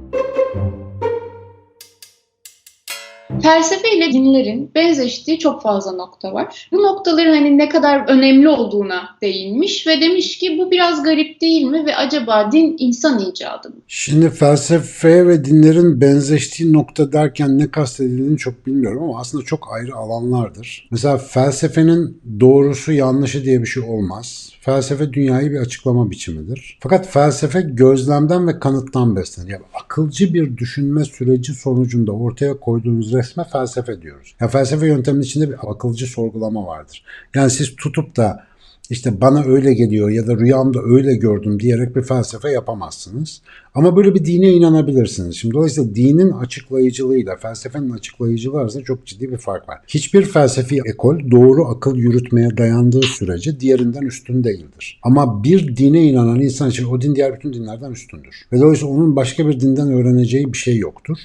Thank you. Felsefe ile dinlerin benzeştiği çok fazla nokta var. Bu noktaların hani ne kadar önemli olduğuna değinmiş ve demiş ki bu biraz garip değil mi ve acaba din insan icadı mı? Şimdi felsefe ve dinlerin benzeştiği nokta derken ne kastedildiğini çok bilmiyorum ama aslında çok ayrı alanlardır. Mesela felsefenin doğrusu yanlışı diye bir şey olmaz. Felsefe dünyayı bir açıklama biçimidir. Fakat felsefe gözlemden ve kanıttan beslenir. Yani akılcı bir düşünme süreci sonucunda ortaya koyduğunuz resme felsefe diyoruz. Ya felsefe yönteminin içinde bir akılcı sorgulama vardır. Yani siz tutup da işte bana öyle geliyor ya da rüyamda öyle gördüm diyerek bir felsefe yapamazsınız. Ama böyle bir dine inanabilirsiniz. Şimdi dolayısıyla dinin açıklayıcılığıyla felsefenin açıklayıcılığı arasında çok ciddi bir fark var. Hiçbir felsefi ekol doğru akıl yürütmeye dayandığı sürece diğerinden üstün değildir. Ama bir dine inanan insan için o din diğer bütün dinlerden üstündür. Ve dolayısıyla onun başka bir dinden öğreneceği bir şey yoktur.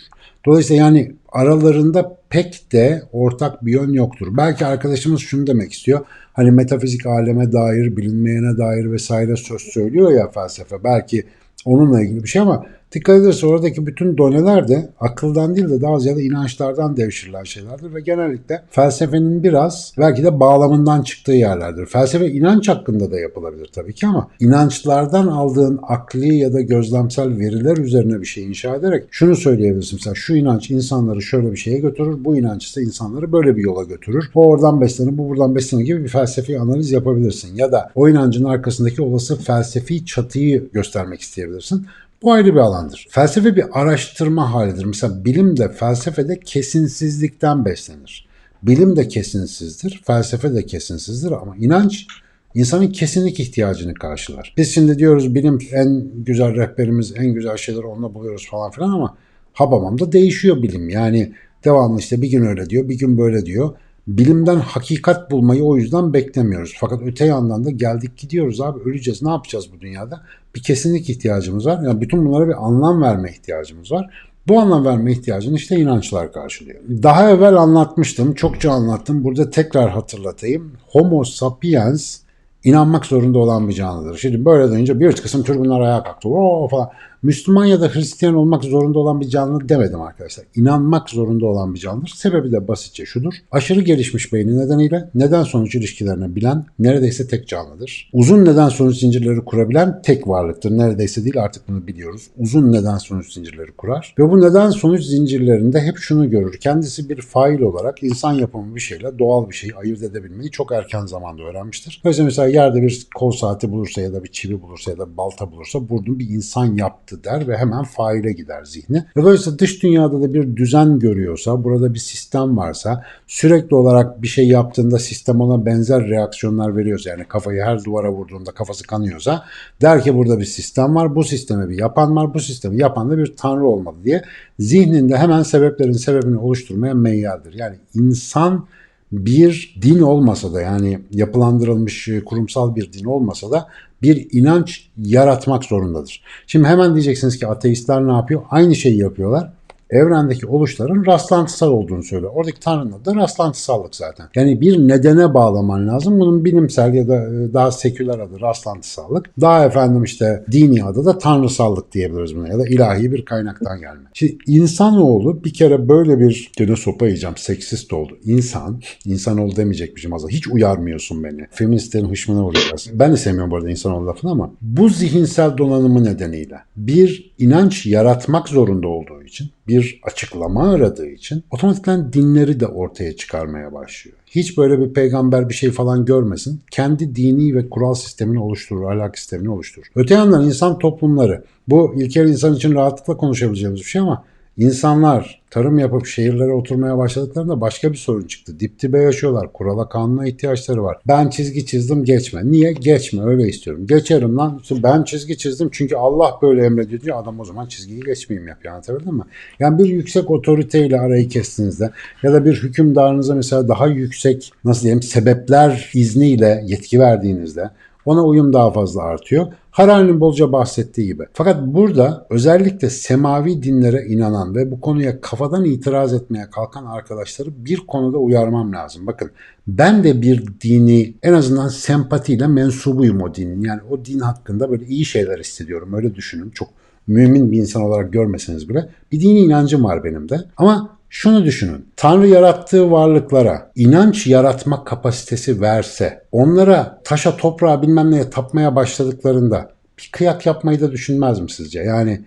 Dolayısıyla yani aralarında pek de ortak bir yön yoktur. Belki arkadaşımız şunu demek istiyor. Hani metafizik aleme dair, bilinmeyene dair vesaire söz söylüyor ya felsefe. Belki onunla ilgili bir şey ama dikkat ederse oradaki bütün doneler de akıldan değil de daha ziyade inançlardan devşirilen şeylerdir ve genellikle felsefenin biraz belki de bağlamından çıktığı yerlerdir. Felsefe inanç hakkında da yapılabilir tabii ki ama inançlardan aldığın akli ya da gözlemsel veriler üzerine bir şey inşa ederek şunu söyleyebilirsin. Mesela şu inanç insanları şöyle bir şeye götürür, bu inanç ise insanları böyle bir yola götürür. O oradan beslenir, bu buradan beslenir gibi bir felsefi analiz yapabilirsin. Ya da o inancın arkasındaki olası felsefi çatıyı göstermek isteyebilirsin. Bu ayrı bir alandır. Felsefe bir araştırma halidir. Mesela bilim de felsefe de kesinsizlikten beslenir. Bilim de kesinsizdir, felsefe de kesinsizdir ama inanç insanın kesinlik ihtiyacını karşılar. Biz şimdi diyoruz bilim en güzel rehberimiz, en güzel şeyleri onunla buluyoruz falan filan ama habamamda değişiyor bilim. Yani devamlı işte bir gün öyle diyor, bir gün böyle diyor. Bilimden hakikat bulmayı o yüzden beklemiyoruz. Fakat öte yandan da geldik gidiyoruz abi öleceğiz ne yapacağız bu dünyada? Bir kesinlik ihtiyacımız var. Yani bütün bunlara bir anlam verme ihtiyacımız var. Bu anlam verme ihtiyacını işte inançlar karşılıyor. Daha evvel anlatmıştım, çokça anlattım. Burada tekrar hatırlatayım. Homo sapiens inanmak zorunda olan bir canlıdır. Şimdi böyle deyince bir kısım türbünler ayağa kalktı. Oo falan. Müslüman ya da Hristiyan olmak zorunda olan bir canlı demedim arkadaşlar. İnanmak zorunda olan bir canlıdır. Sebebi de basitçe şudur. Aşırı gelişmiş beyni nedeniyle neden sonuç ilişkilerini bilen neredeyse tek canlıdır. Uzun neden sonuç zincirleri kurabilen tek varlıktır. Neredeyse değil artık bunu biliyoruz. Uzun neden sonuç zincirleri kurar. Ve bu neden sonuç zincirlerinde hep şunu görür. Kendisi bir fail olarak insan yapımı bir şeyle doğal bir şeyi ayırt edebilmeyi çok erken zamanda öğrenmiştir. Mesela mesela yerde bir kol saati bulursa ya da bir çivi bulursa ya da balta bulursa bunu bir insan yaptı der ve hemen faile gider zihni. Ve dolayısıyla dış dünyada da bir düzen görüyorsa, burada bir sistem varsa, sürekli olarak bir şey yaptığında sistem ona benzer reaksiyonlar veriyorsa, yani kafayı her duvara vurduğunda kafası kanıyorsa, der ki burada bir sistem var, bu sisteme bir yapan var, bu sistemi yapan da bir tanrı olmalı diye zihninde hemen sebeplerin sebebini oluşturmaya meyyaldir. Yani insan bir din olmasa da yani yapılandırılmış kurumsal bir din olmasa da bir inanç yaratmak zorundadır. Şimdi hemen diyeceksiniz ki ateistler ne yapıyor? Aynı şeyi yapıyorlar. Evrendeki oluşların rastlantısal olduğunu söylüyor. Oradaki Tanrı'nın adı rastlantısallık zaten. Yani bir nedene bağlaman lazım. Bunun bilimsel ya da daha seküler adı rastlantısallık. Daha efendim işte dini adı da tanrısallık diyebiliriz buna ya da ilahi bir kaynaktan gelme. Şimdi insanoğlu bir kere böyle bir gene sopa yiyeceğim seksist oldu. İnsan, insanoğlu demeyecekmişim aslında. Hiç uyarmıyorsun beni. Feministlerin hışmına vuruyorsun. Ben de sevmiyorum bu arada insanoğlu lafını ama bu zihinsel donanımı nedeniyle bir inanç yaratmak zorunda olduğu için bir açıklama aradığı için otomatikten dinleri de ortaya çıkarmaya başlıyor. Hiç böyle bir peygamber bir şey falan görmesin. Kendi dini ve kural sistemini oluşturur, ahlak sistemini oluşturur. Öte yandan insan toplumları, bu ilkel insan için rahatlıkla konuşabileceğimiz bir şey ama insanlar tarım yapıp şehirlere oturmaya başladıklarında başka bir sorun çıktı. Dip dibe yaşıyorlar. Kurala kanuna ihtiyaçları var. Ben çizgi çizdim geçme. Niye? Geçme öyle istiyorum. Geçerim lan. Ben çizgi çizdim çünkü Allah böyle emrediyor diyor. Adam o zaman çizgiyi geçmeyeyim yapıyor. Anlatabildim mi? Yani bir yüksek otoriteyle arayı kestiğinizde ya da bir hükümdarınıza mesela daha yüksek nasıl diyeyim sebepler izniyle yetki verdiğinizde ona uyum daha fazla artıyor. Harari'nin bolca bahsettiği gibi. Fakat burada özellikle semavi dinlere inanan ve bu konuya kafadan itiraz etmeye kalkan arkadaşları bir konuda uyarmam lazım. Bakın ben de bir dini en azından sempatiyle mensubuyum o dinin. Yani o din hakkında böyle iyi şeyler hissediyorum. Öyle düşünün. Çok mümin bir insan olarak görmeseniz bile bir dini inancım var benim de. Ama şunu düşünün. Tanrı yarattığı varlıklara inanç yaratma kapasitesi verse, onlara taşa toprağa bilmem neye tapmaya başladıklarında bir kıyak yapmayı da düşünmez mi sizce? Yani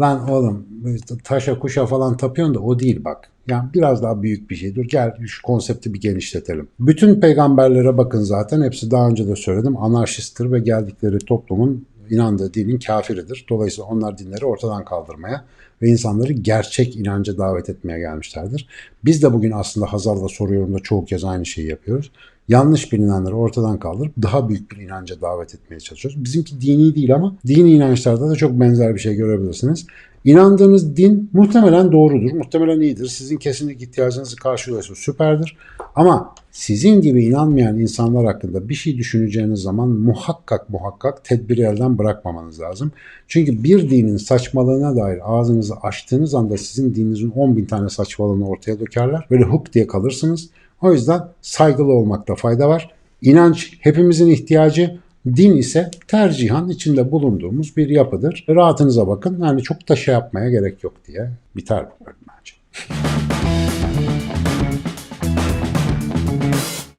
lan oğlum taşa kuşa falan tapıyorsun da o değil bak. Yani biraz daha büyük bir şey. Dur gel şu konsepti bir genişletelim. Bütün peygamberlere bakın zaten hepsi daha önce de söyledim anarşisttir ve geldikleri toplumun inandığı dinin kafiridir. Dolayısıyla onlar dinleri ortadan kaldırmaya ve insanları gerçek inanca davet etmeye gelmişlerdir. Biz de bugün aslında Hazar'da soruyorum da çoğu kez aynı şeyi yapıyoruz. Yanlış bilinenleri ortadan kaldırıp daha büyük bir inanca davet etmeye çalışıyoruz. Bizimki dini değil ama dini inançlarda da çok benzer bir şey görebilirsiniz. İnandığınız din muhtemelen doğrudur, muhtemelen iyidir. Sizin kesinlikle ihtiyacınızı karşılıyorsa süperdir. Ama sizin gibi inanmayan insanlar hakkında bir şey düşüneceğiniz zaman muhakkak muhakkak tedbiri elden bırakmamanız lazım. Çünkü bir dinin saçmalığına dair ağzınızı açtığınız anda sizin dininizin 10 bin tane saçmalığını ortaya dökerler. Böyle huk diye kalırsınız. O yüzden saygılı olmakta fayda var. İnanç hepimizin ihtiyacı. Din ise tercihan içinde bulunduğumuz bir yapıdır. Rahatınıza bakın. Yani çok da şey yapmaya gerek yok diye biter bu bölüm bence.